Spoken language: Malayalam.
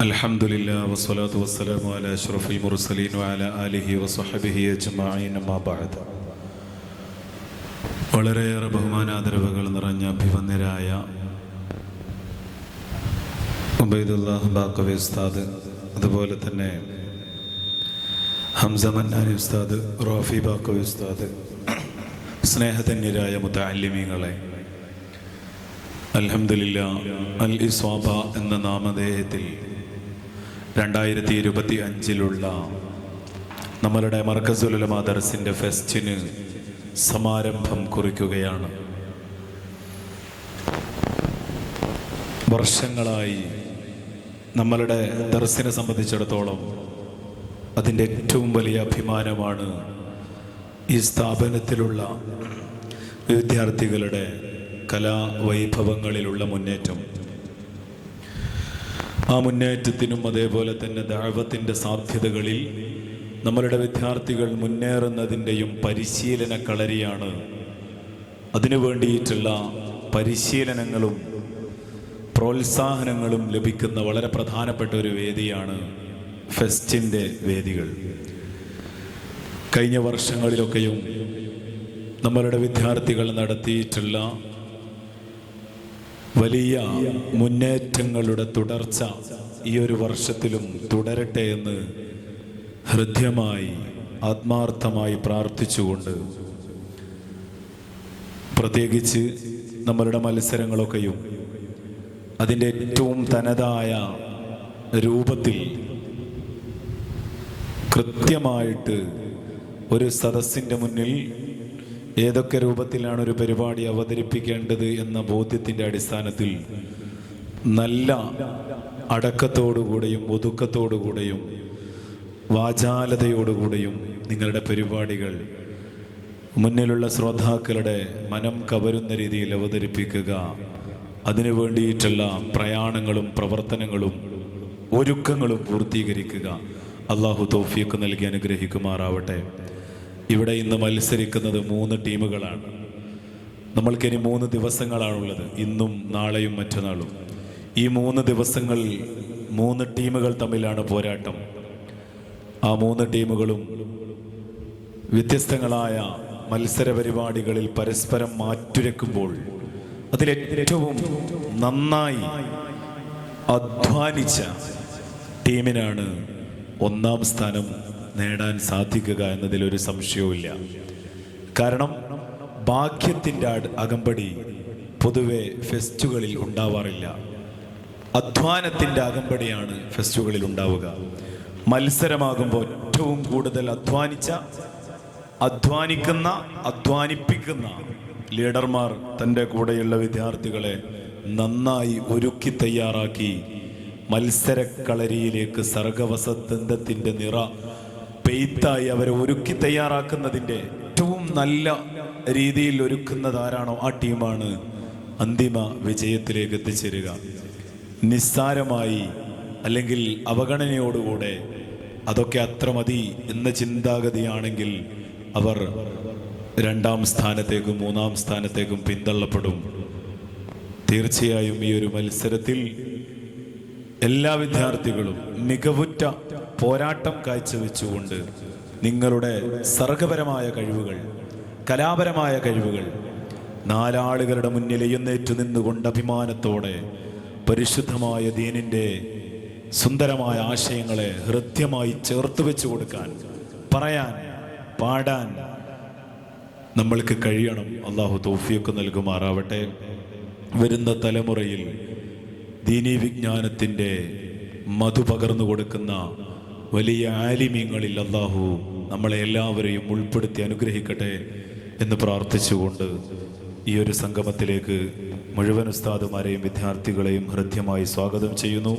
അലഹമുല്ല വസ്സലാത്തു വസ്സലാമു അല അഷ്റഫുൽ മുർസലീൻ അല അലിഹി വസ്ഹബിഹി അജ്മഈൻ അമ്മാബാദ് വളരെയേറെ ബഹുമാനാദരവുകൾ നിറഞ്ഞ അഭിമന്യരായ ബാക്കവി ഉസ്താദ് അതുപോലെ തന്നെ ഹംസ മന്നാനി ഉസ്താദ് റോഫി ബാക്കവി ഉസ്താദ് സ്നേഹധന്യരായ മുത്താലിമീങ്ങളെ അലഹമുല്ല അൽ ഇസ്വാബ എന്ന നാമധേയത്തിൽ രണ്ടായിരത്തി ഇരുപത്തി അഞ്ചിലുള്ള നമ്മളുടെ മർക്കസുലമാദർസിന്റെ ഫെസ്റ്റിന് സമാരംഭം കുറിക്കുകയാണ്. വർഷങ്ങളായി നമ്മളുടെ ദർസിനെ സംബന്ധിച്ചിടത്തോളം അതിന്റെ ഏറ്റവും വലിയ അഭിമാനമാണ് ഈ സ്ഥാപനത്തിലുള്ള വിദ്യാർത്ഥികളുടെ കലാവൈഭവങ്ങളിലുള്ള മുന്നേറ്റം. ആ മുന്നേറ്റത്തിനും അതേപോലെ തന്നെ ദാവത്തിന്റെ സാധ്യതകളിൽ നമ്മളുടെ വിദ്യാർത്ഥികൾ മുന്നേറുന്നതിന്റെയും പരിശീലന കളരിയാണ്. അതിനു വേണ്ടിയിട്ടുള്ള പരിശീലനങ്ങളും പ്രോത്സാഹനങ്ങളും ലഭിക്കുന്ന വളരെ പ്രധാനപ്പെട്ട ഒരു വേദിയാണ് ഫെസ്റ്റിന്റെ വേദികൾ. കഴിഞ്ഞ വർഷങ്ങളിലൊക്കെയും നമ്മളുടെ വിദ്യാർത്ഥികൾ നടത്തിയിട്ടുള്ള വലിയ മുന്നേറ്റങ്ങളുടെ തുടർച്ച ഈ ഒരു വർഷത്തിലും തുടരട്ടെ എന്ന് ഹൃദ്യമായി ആത്മാർത്ഥമായി പ്രാർത്ഥിച്ചുകൊണ്ട് പ്രത്യേകിച്ച് നമ്മളുടെ മത്സരങ്ങളൊക്കെയും അതിന്റെ ഏറ്റവും തനതായ രൂപത്തിൽ കൃത്യമായിട്ട് ഒരു സദസ്സിന്റെ മുന്നിൽ ഏതൊക്കെ രൂപത്തിലാണ് ഒരു പരിപാടി അവതരിപ്പിക്കേണ്ടത് എന്ന ബോധ്യത്തിന്റെ അടിസ്ഥാനത്തിൽ നല്ല അടക്കത്തോടുകൂടെയും ഒതുക്കത്തോടുകൂടെയും വാചാലതയോടുകൂടെയും നിങ്ങളുടെ പരിപാടികൾ മുന്നിലുള്ള ശ്രോതാക്കളുടെ മനം കവരുന്ന രീതിയിൽ അവതരിപ്പിക്കുക. അതിനു വേണ്ടിയിട്ടുള്ള പ്രയാണങ്ങളും പ്രവർത്തനങ്ങളും ഒരുക്കങ്ങളും പൂർത്തീകരിക്കുക. അള്ളാഹു തോഫിയൊക്കെ നൽകി അനുഗ്രഹിക്കുമാറാവട്ടെ. ഇവിടെ ഇന്ന് മത്സരിക്കുന്നത് മൂന്ന് ടീമുകളാണ്. നമ്മൾക്കിനി മൂന്ന് ദിവസങ്ങളാണുള്ളത്. ഇന്നും നാളെയും മറ്റന്നാളും. ഈ മൂന്ന് ദിവസങ്ങളിൽ മൂന്ന് ടീമുകൾ തമ്മിലാണ് പോരാട്ടം. ആ മൂന്ന് ടീമുകളും വ്യത്യസ്തങ്ങളായ മത്സര പരിപാടികളിൽ പരസ്പരം മാറ്റുരക്കുമ്പോൾ അതിലേറ്റവും നന്നായി അധ്വാനിച്ച ടീമിനാണ് ഒന്നാം സ്ഥാനം നേടാൻ സാധിക്കുക എന്നതിലൊരു സംശയവുമില്ല. കാരണം ഭാഗ്യത്തിന്റെ അകമ്പടി പൊതുവെ ഫെസ്റ്റുകളിൽ ഉണ്ടാവാറില്ല. അധ്വാനത്തിന്റെ അകമ്പടിയാണ് ഫെസ്റ്റുകളിൽ ഉണ്ടാവുക. മത്സരമാകുമ്പോൾ ഏറ്റവും കൂടുതൽ അധ്വാനിച്ച അധ്വാനിക്കുന്ന അധ്വാനിപ്പിക്കുന്ന ലീഡർമാർ തന്റെ കൂടെയുള്ള വിദ്യാർത്ഥികളെ നന്നായി ഒരുക്കി തയ്യാറാക്കി മത്സരക്കളരിയിലേക്ക് സർഗവസന്തത്തിന്റെ നിറ പെയ്ത്തായി അവരെ ഒരുക്കി തയ്യാറാക്കുന്നതിന്റെ ഏറ്റവും നല്ല രീതിയിൽ ഒരുക്കുന്നത് ആരാണോ ആ ടീമാണ് അന്തിമ വിജയത്തിലേക്ക് എത്തിച്ചേരുക. നിസ്സാരമായി അല്ലെങ്കിൽ അവഗണനയോടുകൂടെ അതൊക്കെ അത്ര മതി എന്ന ചിന്താഗതിയാണെങ്കിൽ അവർ രണ്ടാം സ്ഥാനത്തേക്കും മൂന്നാം സ്ഥാനത്തേക്കും പിന്തള്ളപ്പെടും. തീർച്ചയായും ഈ ഒരു മത്സരത്തിൽ എല്ലാ വിദ്യാർത്ഥികളും മികവുറ്റ പോരാട്ടം കാഴ്ചവെച്ചുകൊണ്ട് നിങ്ങളുടെ സർഗപരമായ കഴിവുകൾ കലാപരമായ കഴിവുകൾ നാലാളുകളുടെ മുന്നിൽ എഴുന്നേറ്റ് നിന്നുകൊണ്ട് അഭിമാനത്തോടെ പരിശുദ്ധമായ ദീനിന്റെ സുന്ദരമായ ആശയങ്ങളെ ഹൃദ്യമായി ചേർത്ത് വെച്ചു കൊടുക്കാൻ പറയാൻ പാടാൻ നമ്മൾക്ക് കഴിയണം. അള്ളാഹു തോഫിയൊക്കെ നൽകുമാറാവട്ടെ. വരുന്ന തലമുറയിൽ ദീനീ വിജ്ഞാനത്തിന്റെ മധു പകർന്നു കൊടുക്കുന്ന വലിയ ആലിമ്യങ്ങളിൽ അള്ളാഹു നമ്മളെ എല്ലാവരെയും ഉൾപ്പെടുത്തി അനുഗ്രഹിക്കട്ടെ എന്ന് പ്രാർത്ഥിച്ചുകൊണ്ട് ഈ ഒരു സംഗമത്തിലേക്ക് മുഴുവൻ ഉസ്താദുമാരെയും വിദ്യാർത്ഥികളെയും ഹൃദ്യമായി സ്വാഗതം ചെയ്യുന്നു.